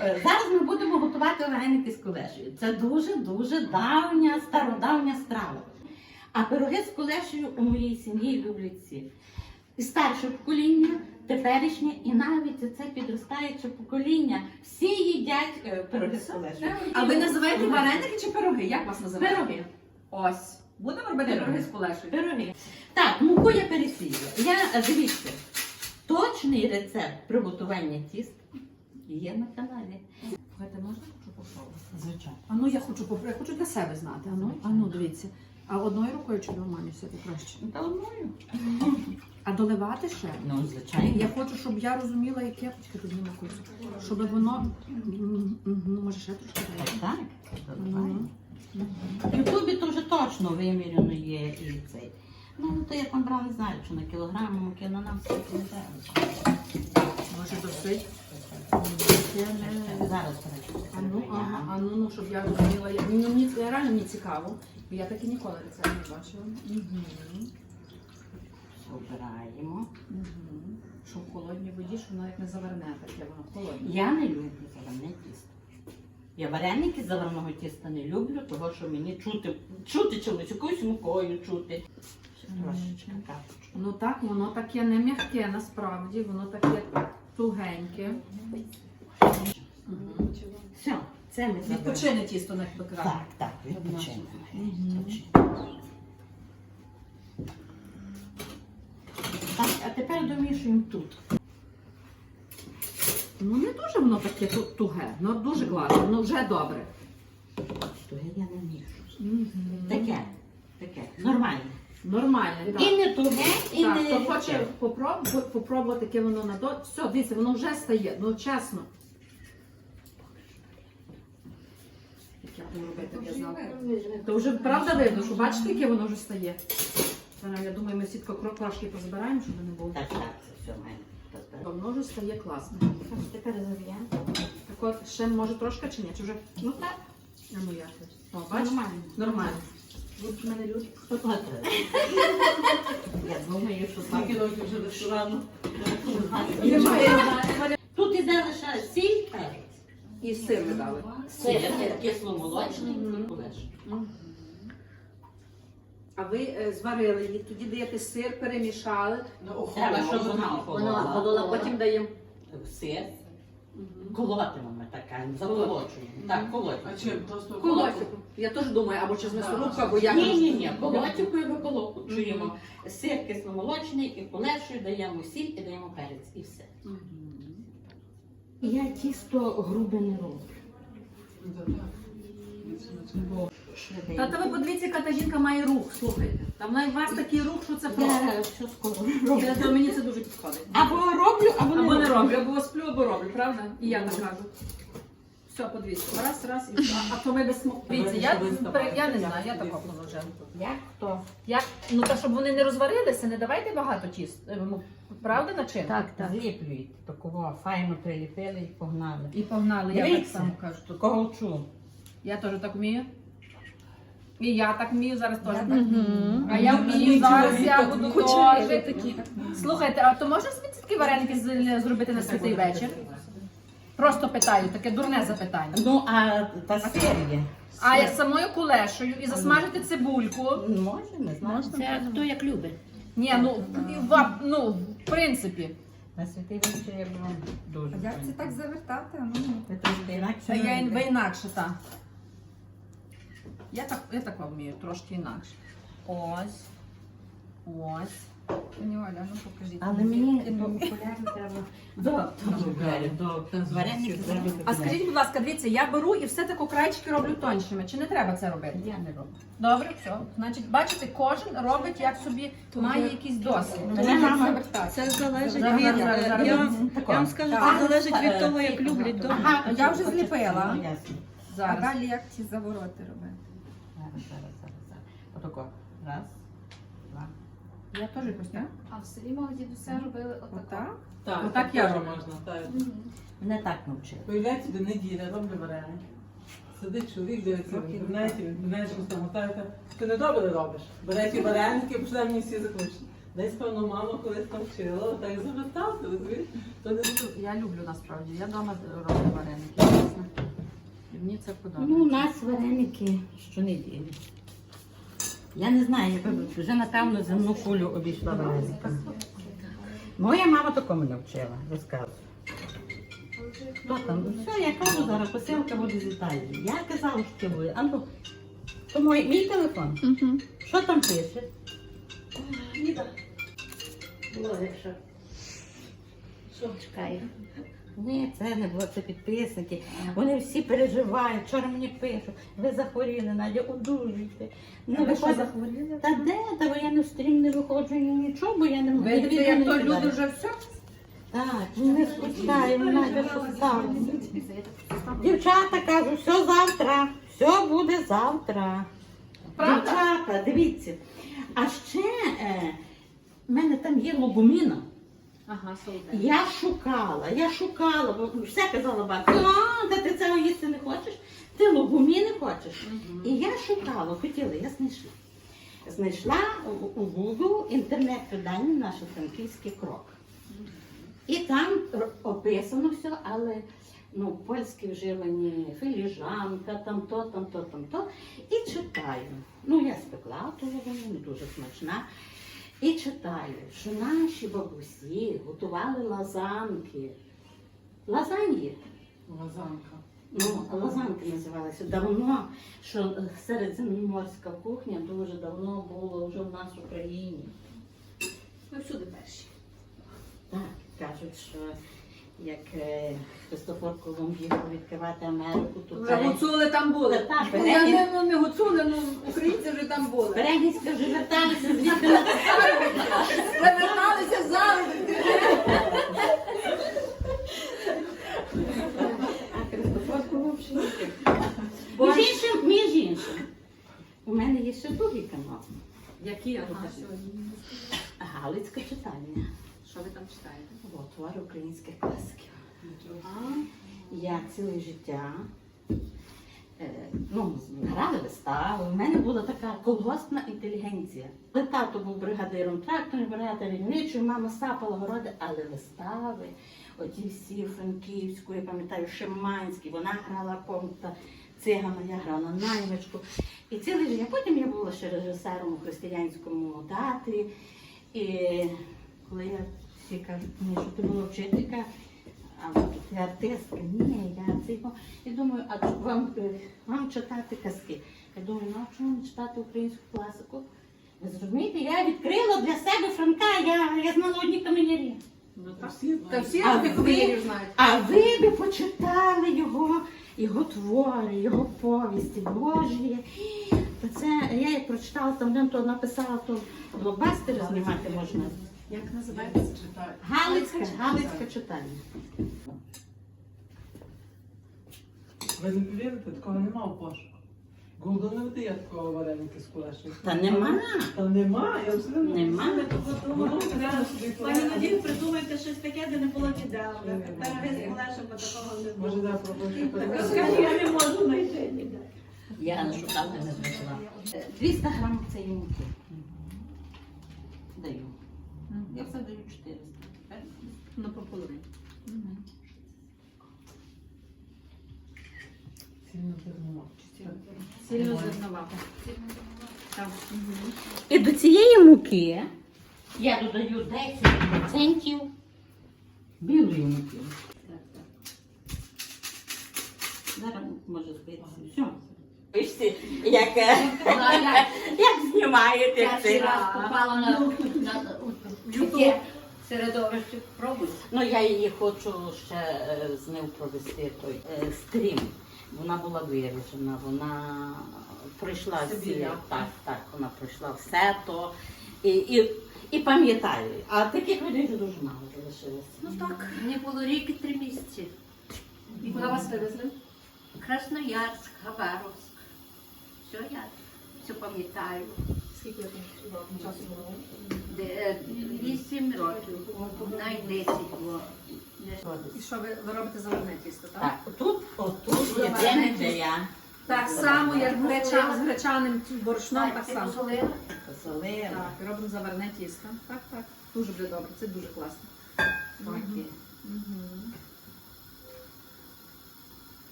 Зараз ми будемо готувати вареники з кулешею. Це дуже-дуже давня, стародавня страва. А пироги з кулешею у моїй сім'ї люблять всі. І старше покоління, теперішнє, і навіть це підростаюче покоління. Всі їдять е, пироги з кулешею. А ви називаєте вареники чи пироги? Як вас називають? Пироги. Ось. Будемо робити Пироги. з кулешею. Пироги. Так, муку я пересію. Я дивіться, точний рецепт приготування тіста є на каналі. Слухайте, можна хочу попробувати? Звичайно. А ну я хочу попробувати, я хочу для себе знати. А ну, а ну дивіться. А одною рукою чи двома все краще? Та одною. А доливати ще? Ну, звичайно. Я хочу, щоб я розуміла, яке Почекай, тут на курсу. Щоб воно. М, м, Ну, може ще трошки Так, так. Ну. В Ютубі то вже точно виміряно є і цей. Ну, то як вам брали, знаю, що на кілограм муки, на нам все не треба. Може досить. Я не- Зараз. А ну, ага, а ну, ну, щоб я розуміла. як- Ну, мені це реально мені цікаво. Бо я таки ніколи рецепт не бачила. Угу. Обираємо. Угу. Що в холодній воді, що воно як не заверне, таке воно холодне. Я не люблю заварне тісто. Я вареники з заварного тіста не люблю, тому що мені чути, чути чомусь, якоюсь мукою чути. Ще Трошечки капочку. Ну так, воно таке не м'яке насправді, воно таке тугеньке. Угу. Все, це ми заберемо. Відпочине тісто на пекарні. Так, так, відпочинемо. Мгм. Так, а тепер домішуємо тут. Ну не дуже воно таке ту- туге, ну дуже класно, ну вже добре. Туге я не мішу. Таке, таке, нормально. Нормально, так. І не туге, і Так, не хто хоче попроб- попробувати, яке воно на до. Все, дивіться, воно вже стає, ну чесно. Як я буду робити, я знала. То вже правда видно, що бачите, яке воно вже стає. Зараз, я думаю, ми сітко трошки позбираємо, щоб не було. Так, так, це все має. То Воно вже стає класно. Тепер зав'яємо. Так от, ще може трошки чи ні? Чи вже? Ну так, А ну як? О, бачиш? нормально. Нормально. Тут мене люди. Я думаю, що так. років вже ресторану? Тут іде лише сіль, перець. І сир ви дали. Сир кисломолочний кулеш. А ви е, зварили її, тоді даєте сир, перемішали. Треба, щоб вона охолола, потім даємо. Сир. Колотимо ми таке, заколочуємо. Так, колотимо. А чим? Просто Колотику. Я теж думаю, або через м'ясорубку, або як. Ні, ні, ні, колотикою виколочуємо. Сир кисломолочний і кулешою даємо сіль і даємо перець і все. Я тісто грубе не роблю. Та то ви подивіться, яка та жінка має рух, слухайте. Там на вас такий рух, що це просто. Я все скоро роблю. Я- то Мені це дуже підходить. Або роблю, або не Або не роблю. або сплю, або роблю, правда? І я так кажу. Все, подивіться. Раз, раз, і все. А, то ми без смаку. Дивіться, я, я не знаю, я положила. Як хто? Як? Ну та щоб вони не розварилися, не давайте багато тіст. Е, ну, Правда начинка? Так, так. Зліплюють. Такого файно приліпили і погнали. І погнали, я так Дивіться. само кажу. Такого вчу. Я теж так вмію. І я так вмію, зараз теж так. Мгм. А я вмію, зараз я буду теж. такі. Слухайте, а то можна собі такі вареники з- зробити на святий вечір? Просто питаю, таке дурне запитання. Ну, а та є. А я з самою кулешею і засмажити цибульку. Може, не знаю. Можна? Це хто як любить. Ні, ну, в, ну, в принципі. На святий вечір я вам дуже. А як це так завертати? А Ну, Ви трошки інакше. А я ви інакше, так. Я так, я так вмію, трошки інакше. Ось. Ось. Пані Оля, ну покажіть. Але мені до окулярів треба до, до, до вареників треба А скажіть, будь ласка, дивіться, я беру і все тако крайчики роблю тоншими. Чи не треба це робити? Я не роблю. Добре, все. Значить, бачите, кожен робить як собі має якийсь досвід. Мама. Це залежить Зараз, від зараз, зараз, е, я, вам- я вам скажу, це залежить від Е, того, як люблять ага. дома. Я вже зліпила. Ну. А Зараз. далі як ці завороти робити? Зараз, зараз, зараз. зараз. Отако. Раз, два. Я теж якось так. А в селі мого дідуся робили отако. Отак? Так, Отак я теж роблю. можна. Так. Мене так навчили. Появляється до неділя, роблю вареники. Сидить чоловік, дивиться в він мене щось там готує. Ти не добре робиш. Бере ті вареники, почне мені всі закличні. Десь, певно, мама колись навчила, так завертати, розумієш? То не. Я люблю насправді. Я вдома роблю вареники. Це подобається. Ну, у нас вареники щонеділі. Я не знаю, я би вже напевно земну кулю обійшла варениками. Моя мама такому не вчила, розказую. Хто там? Ну, Все, я кажу, зараз посилка буде з Італії. Я казала, що це буде. А ну, то мій, мій телефон. Угу. Що там пише? Ніда. Блогер, що? Що чекає? Ні, це не було, це підписники. Вони всі переживають. Вчора мені пишуть, ви захворіли, Надя, одужуйте. Не Ви що захворіли? Та де? Та бо я не в стрім не виходжу ні нічого, бо я не можу. Видите, як то люди вже все? Так, не спускаємо, Надя, що стало. Дівчата кажу, все завтра, все буде завтра. Дівчата, дивіться. А ще е, в мене там є лобоміна. Ага. Я шукала, я шукала, бо все казала бабця, а, та ти цього їсти не хочеш, ти лобоміни хочеш. І я шукала, хотіла, я знайшла. Знайшла у, у Google інтернет-видання наше франківський крок. І там р- описано все, але ну, польські вживані, філіжанка, там то, там то, там то. І читаю. Ну, я спекла, то вона не дуже смачна. І читаю, що наші бабусі готували лазанки. Лазаньї. Лазанка. Ну, лазанки називалися давно, що середземноморська кухня дуже давно була вже в нас в Україні. Ми всюди перші. Так, кажуть, що як е, Христофор Колумб їхав відкривати Америку, то Вже гуцули там були. Так, Ну, я не, ну, не гуцули, ну українці вже там були. Перегінська вже верталися звідти на Поверталися завжди. Христофор Колумб ще їхав. Між іншим, між іншим, у мене є ще другий канал. Які я Ага, тут? Галицька читання. Що ви там читаєте? О, твори українських класиків. Я ціле життя е, ну, грали вистави. У мене була така колгоспна інтелігенція. Тато був бригадиром тракторів, бригада рівничою, мама сапала городи, але вистави, оті всі Франківську, я пам'ятаю, Шиманські, вона грала комната цигана, я грала наймичку. І ціле життя. Потім я була ще режисером у християнському театрі. І коли я всі кажуть, мені, що ти була вчителька, а ти артистка, ні, я це його. І думаю, а вам, е, вам читати казки. Я думаю, ну а чому не читати українську класику? Ви зрозумієте, я відкрила для себе Франка, я, я знала одні каменярі. Ну, то всі Та всі А ви- А ви би почитали його, його твори, його повісті, Божі. То це я як прочитала там, де то написала, то блокбастери знімати можна. Як називається? Читай. Галицька, Галицька читання. Ви не повірите, такого нема у пошуку. Google не видає такого вареники з кулешні. Та нема. Та нема, я все не Нема. Пані. Надію, придумайте щось таке, де не було ніде. Пироги з кулешем, бо такого не Може, було. да, пробую. Скажи, я не можу знайти ніде. Я не шукала, не знайшла. 200 грам цієї муки. Даю. Я даю 400. На пополовину. Сильно зерно. Сильно зерновато. Так. І до цієї муки я додаю 10% білої муки. Зараз може збитися. Все. Бачите, як, е, як знімаєте це. раз попала на, на, таке середовище. Пробуй. Ну я її хочу ще е, з ним провести той е, стрім. Вона була вирішена, вона пройшла всі. Сибіря. Так, так, вона пройшла все то. І, і, і пам'ятаю. А таких людей вже дуже мало залишилося. Ну так, мені було рік і три місяці. І куди вас вивезли? Красноярськ, Хабаровськ. Все я все пам'ятаю. Скільки ви часу було? Е, Вісім років, навіть десять було. І що ви, ви робите заварне тісто, так? Так, тут, отут єдине, де я Так само, як греча, з гречаним борошном, так само. посолила? посолила. Так, і робимо заварне тісто. Так, так. Дуже буде добре, це дуже класно. Поки. Мгм.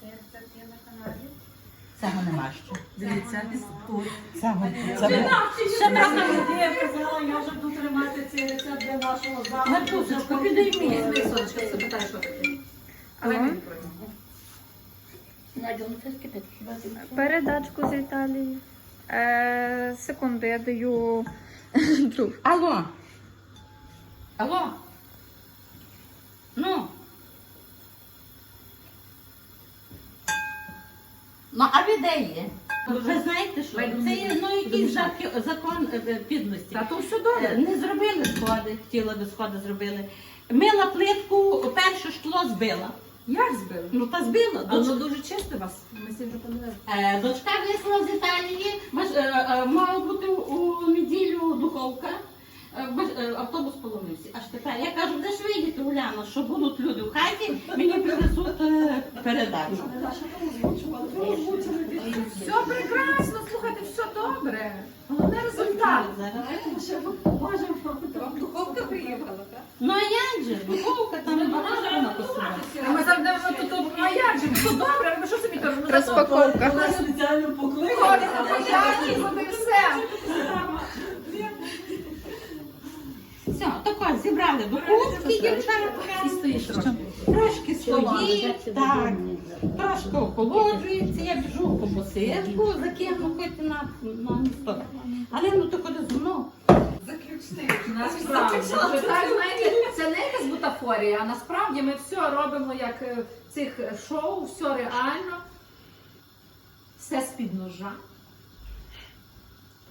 цей рецепт є на каналі. Цього нема ще. Дивіться, тут. Цього, цього. Ще трохи. Я казала, я вже буду тримати цей рецепт для вашого залу. Маркусечко, підійми. Візьми, сонечко, я запитаю, що таке. Але пройде. Надя, ну це скипить. Передачку з Італії. Е, секунду, я даю друг. Алло. Алло. Ну. Ну, а ви де є? Ви знаєте, що це є ну, якийсь жах- закон е, підлості. Та то все Е, добре. Не зробили сходи, хотіли би сходи зробили. Мила плитку, перше шкло збила. Як збили? Ну та збила. А Доч- воно дуже чисте у вас. Ми всі вже подивилися. Е, Дочка вислала з Італії, е, е, мала бути у неділю духовка. Е, е, Автобус поломився. Аж тепер я кажу, де ж вийдете, Уляна, що будуть люди в хаті, мені принесуть е, передачу. Все прекрасно, слухайте, все добре. Головне результат. Вам духовка приїхала, так? Ну а як же? Духовка там багато написано. А ми завжди тут, тут, а як же? Все добре, ви що собі то? Ну, Розпаковка. Вона спеціально покликала. Ходимо по хаті, от і все. Все, зібрали духовки, дівчата. Трошки. Стоїть, так, трошки охолоджується, я біжу по посилку, закину хоч на, на місто. Але ну зі. Заключний. Насправді, знаєте, це не якась бутафорія, а насправді ми все робимо як е, в цих е, шоу, все реально, все з-під ножа.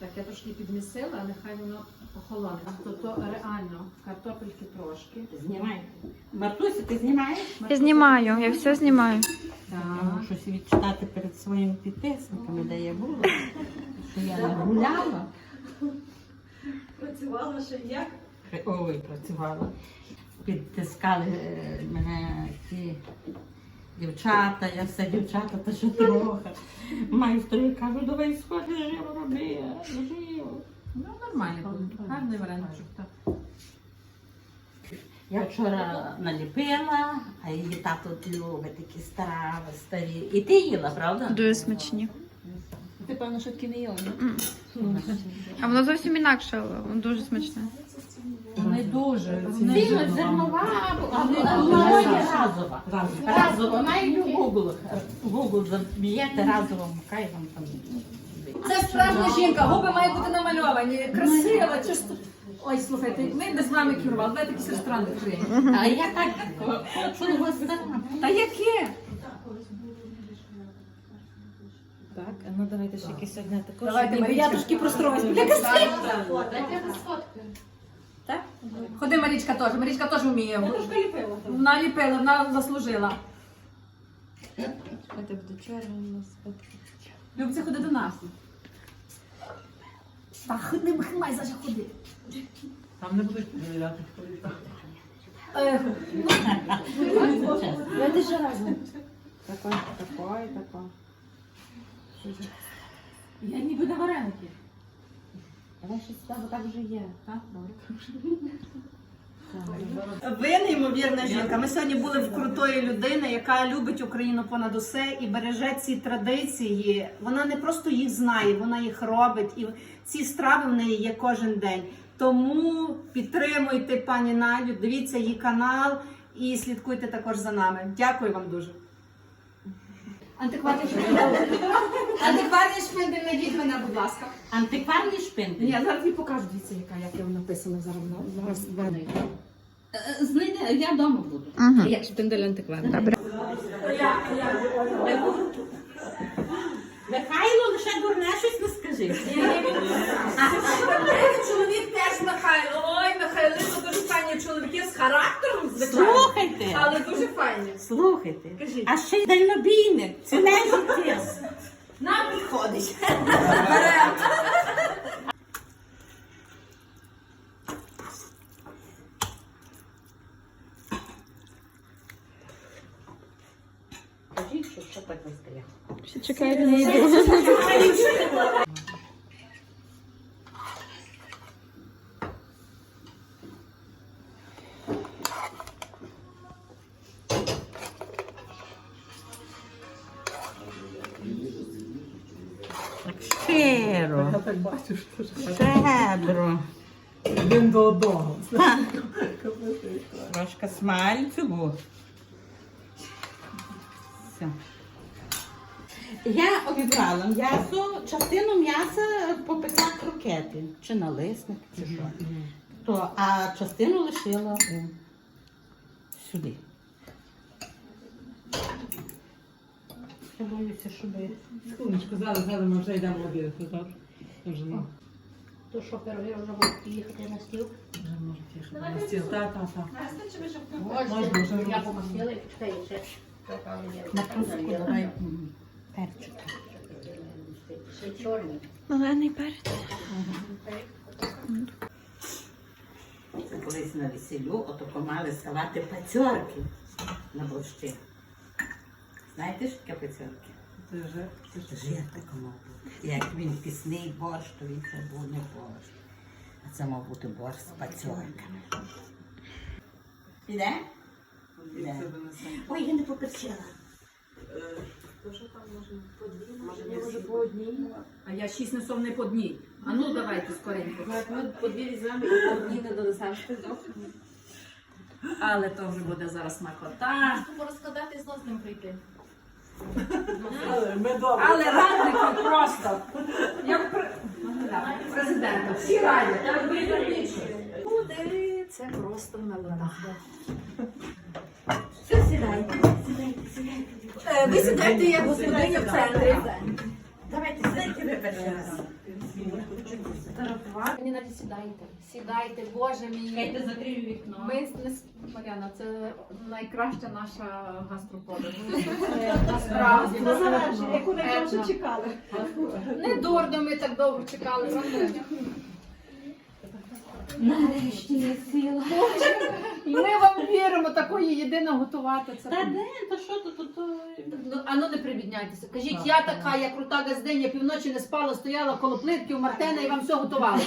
Так, я трошки підмісила, нехай воно охолоне. То, то реально, картопельки трошки. Знімай. Мартуся, ти знімаєш? Я знімаю, я все знімаю. Я щось відчитати перед своїми підписниками, де я була, що я не гуляла. Працювала ще як. Ой, працювала. Підтискали е, мене ті дівчата, я все дівчата, та що трохи. Майстри кажу, давай сходи, живо роби, Ну, нормально, гарний вареничок. так. Я вчора наліпила, а її тато любить такі страви старі. І ти їла, правда? Дуже смачні. Ти, певно, що таки не їла, А воно зовсім інакше, але воно дуже смачне. Вони дуже. Сильно зернова, а вона є разова. Разова, у Google. В Google заб'єте разова мука і вам там. Це справжня жінка, губи мають бути намальовані, красива, чисто. Ой, слухайте, ми б з вами керували, давайте якийсь ресторан відкриємо. А я так. Та яке? Так, ну давайте ще якийсь сьогодні також. Давайте, Марія, я трошки простроюсь. Костей. Так? Ходи, Марічка теж. Марічка теж вміє. Вона ліпила, вона заслужила. Це буде чорно у нас. Любці, ходи до нас. Та ходи, май заже ходи. Там не будуть перевіряти. Ех, Давайте ще разом. Такой, такой, такой. Я ніби на вареники. Давай щось там так вже є. Так, добре. Ви неймовірна жінка. Ми сьогодні були в крутої людини, яка любить Україну понад усе і береже ці традиції. Вона не просто їх знає, вона їх робить, і ці страви в неї є кожен день. Тому підтримуйте пані Надю, дивіться її канал і слідкуйте також за нами. Дякую вам дуже. Антикварний шпиндель. Антикварний шпиндель, найдіть мене, будь ласка. Антикварний шпиндель. Я зараз тобі покажу, дивіться, яка, як я написано зараз. Зараз. Е, Знайде, я вдома буду. Угу. Як шпиндель антикварний. Добре. Михайло лише дурне щось не скажи. Чоловік теж Михайло. Ой, Михайло, дуже файні чоловіки з характером, звичайно. Слухайте, Але дуже файні. слухайте. Кажіть. А ще й дальнобійник. Ціле життя. Нам підходить. Так бачу, що ж Щедро. один до одного. Трошки смальцю. Все. Я обібрала м'ясо, частину м'яса попекла крокети. Чи налисник, чи що. То, а частину лишила о, сюди. Я боюся, щоб... Секундочку, зараз, зараз ми вже йдемо обідати? Вже не. То що пироги вже будуть їхати на стіл? Вже може тіше. На стіл, так, так, так. Можна, Можна, вже я помастила і почекай, ще. На пруску давай перчик. Ще чорний. Зелений перець. Це колись на весіллю отако мали ставати пацьорки на борщі. Знаєте, що таке пацьорки? Це вже, це Жир такому бути. Як він пісний борщ, то він це був не борщ. А це мав бути борщ з пацьорками. Піде? Піде. Ой, я не поперчила. Може по одній. А я шість несов не по дній. А ну давайте скоренько. Але то вже буде зараз смакота. Розкладати знову з ним прийти. Але ми добре. Але радники просто. Як пр- президента. Всі раді. Так Буде це просто на Все, сідайте, сідайте, сідайте. Е, Ви сідайте як господиня в центрі. Давайте, сідайте ви перший раз. Мені навіть сідайте. Сідайте, Боже мій. Чекайте, закрию вікно. Ми не с- Мар'яна, це найкраща наша гастроподорож. Насправді. яку найдовше чекали. Не дурно ми так довго чекали, правда? Нарешті сіла. І ми вам віримо, такої єдине готувати. Це Та де, то що то, то, то... Ну, а ну не прибідняйтеся. Кажіть, я така, я крута газдиня, півночі не спала, стояла коло плитки у Мартена і вам все готувала.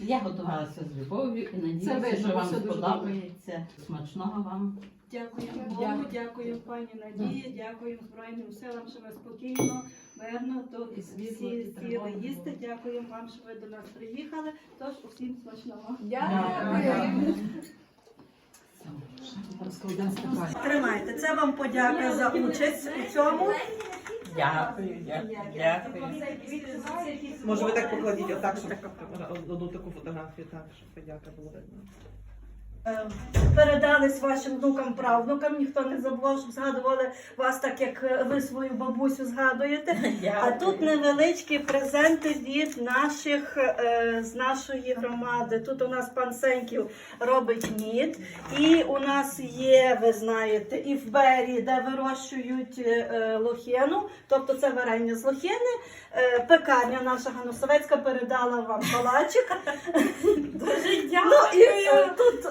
Я готувалася з любов'ю і Це надіюся, видно, що вам все дуже сподобається. Смачного вам. Дякуємо Богу, дякуємо пані Надії, дякуємо Збройним силам, що ви спокійно, мирно тут всі сіли їсти. Дякуємо вам, що ви до нас приїхали. Тож усім смачного. Тримайте, це вам подяка за участь у цьому. Дякую, дякую, дякую. Може, ви так покладіть отак, щоб одну таку фотографію, так, щоб подяка було видно. Е, Передались вашим внукам, правнукам. Ніхто не забував, щоб згадували вас так, як е, ви свою бабусю згадуєте. А тут невеличкі презенти від наших е, з нашої громади. Тут у нас пан Сеньків робить мід, і у нас є, ви знаєте, і в Бері, де вирощують е, е, тобто це варення з лохини. Е, Пекарня наша Ганусовецька передала вам палачик. Дуже дякую. Ну, і тут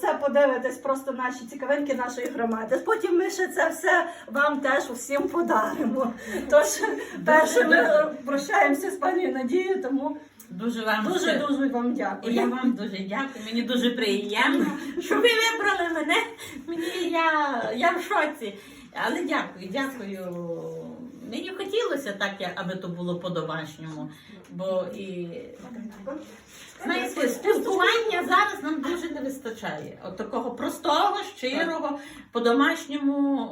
це подивитесь просто наші цікавинки нашої громади. Потім ми ще це все вам теж усім подаримо. Тож перше ми е, прощаємося з пані Надією, тому Дуже вам дуже дуже вам дякую. Я вам дуже дякую. Мені дуже приємно, що ви вибрали мене. Мені я, я в шоці. Але дякую, дякую. Мені хотілося так, аби то було по-домашньому. Бо і знаєте, спілкування зараз нам дуже не вистачає. От такого простого, щирого, по-домашньому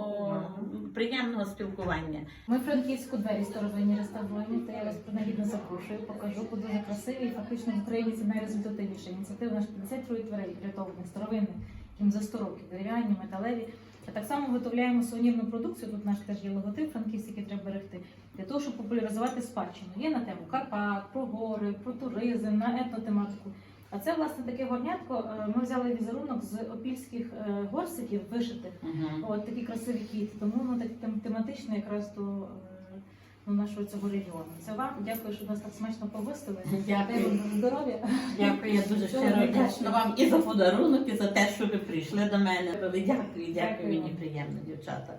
приємного спілкування. Ми Франківську двері старовинні реставровані, то я вас принагідно запрошую, покажу, бо дуже красиві фактично в Україні це найрезультативніша ініціатива. Наш 50 дверей врятованих старовинних, яким за 100 років, дерев'яні, металеві. А так само виготовляємо сувенірну продукцію. Тут наш теж є логотип франківський, який треба берегти, для того, щоб популяризувати спадщину. Є на тему Карпат, про гори, про туризм, на етнотематику. А це власне таке горнятко. е, Ми взяли візерунок з опільських е, горсиків вишитих. От такі красиві кіт. Тому ну так тематично якраз до е, нашого цього регіону. Це вам дякую, що нас так смачно повистили. Дякую. Здоров'я. Дякую, я дуже щиро вдячна вам і за подарунок, і за те, що ви прийшли до мене. Дякую, дякую, мені приємно, дівчата.